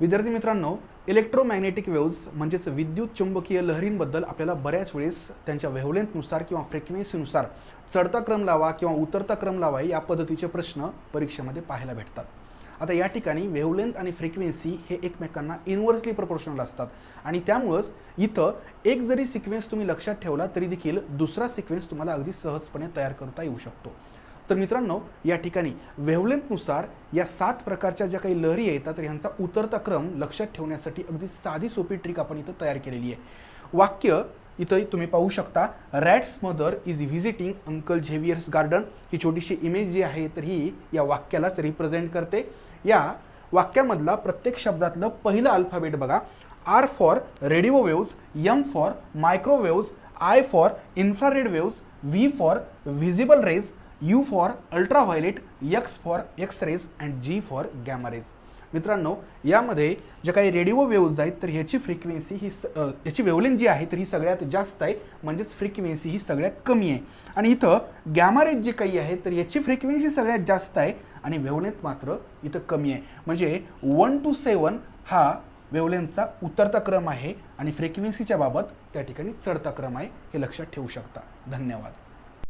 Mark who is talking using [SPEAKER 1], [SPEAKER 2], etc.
[SPEAKER 1] विद्यार्थी मित्रांनो electromagnetic waves म्हणजेच विद्युत चुंबकीय लहरींबद्दल आपल्याला बऱ्याच वेळेस त्यांच्या वेव्हलेंथनुसार किंवा फ्रिक्वेन्सीनुसार चढता क्रम लावा किंवा उतरता क्रम लावा या पद्धतीचे प्रश्न परीक्षेमध्ये पाहायला भेटतात. आता या ठिकाणी वेव्हलेंथ आणि फ्रिक्वेन्सी हे एकमेकांना इन्व्हर्सली प्रपोर्शनल असतात. आणि त्यामुळंच इथं एक जरी सिक्वेन्स तुम्ही लक्षात ठेवला तरी देखील दुसरा सिक्वेन्स तुम्हाला अगदी सहजपणे तयार करता येऊ शकतो. तर मित्रांनो या ठिकाणी वेव्हलेंथनुसार या सात प्रकारच्या ज्या काही लहरी येतात तर ह्यांचा उतरता क्रम लक्षात ठेवण्यासाठी अगदी साधी सोपी ट्रिक आपण इथं तयार केलेली आहे. वाक्य इथं तुम्ही पाहू शकता rat's mother is visiting uncle Xavier's garden ही छोटीशी इमेज जी आहे तर ही या वाक्यालाच रिप्रेझेंट करते. या वाक्यामधला प्रत्येक शब्दातलं पहिलं अल्फाबेट बघा. R for radio waves M for microwaves I for infrared waves V for visible rays U for ultraviolet X for X rays and G for gamma rays मित्रांनो यामध्ये जे काही रेडिओ वेव्ज आहेत तर ह्याची फ्रिक्वेन्सी ही स- ह्याची याची जी आहे तर ही सगळ्यात जास्त आहे. म्हणजेच फ्रिक्वेन्सी ही सगळ्यात कमी आहे. आणि इथं गॅमा रेज जे काही आहे तर याची फ्रिक्वेन्सी सगळ्यात जास्त आहे आणि वेवलेंथ मात्र इथं कमी आहे. म्हणजे वन टू सेवन हा वेवलेंथचा उतरता क्रम आहे आणि फ्रिक्वेन्सीच्या बाबत त्या ठिकाणी चढता क्रम आहे हे लक्षात ठेवू शकता. धन्यवाद.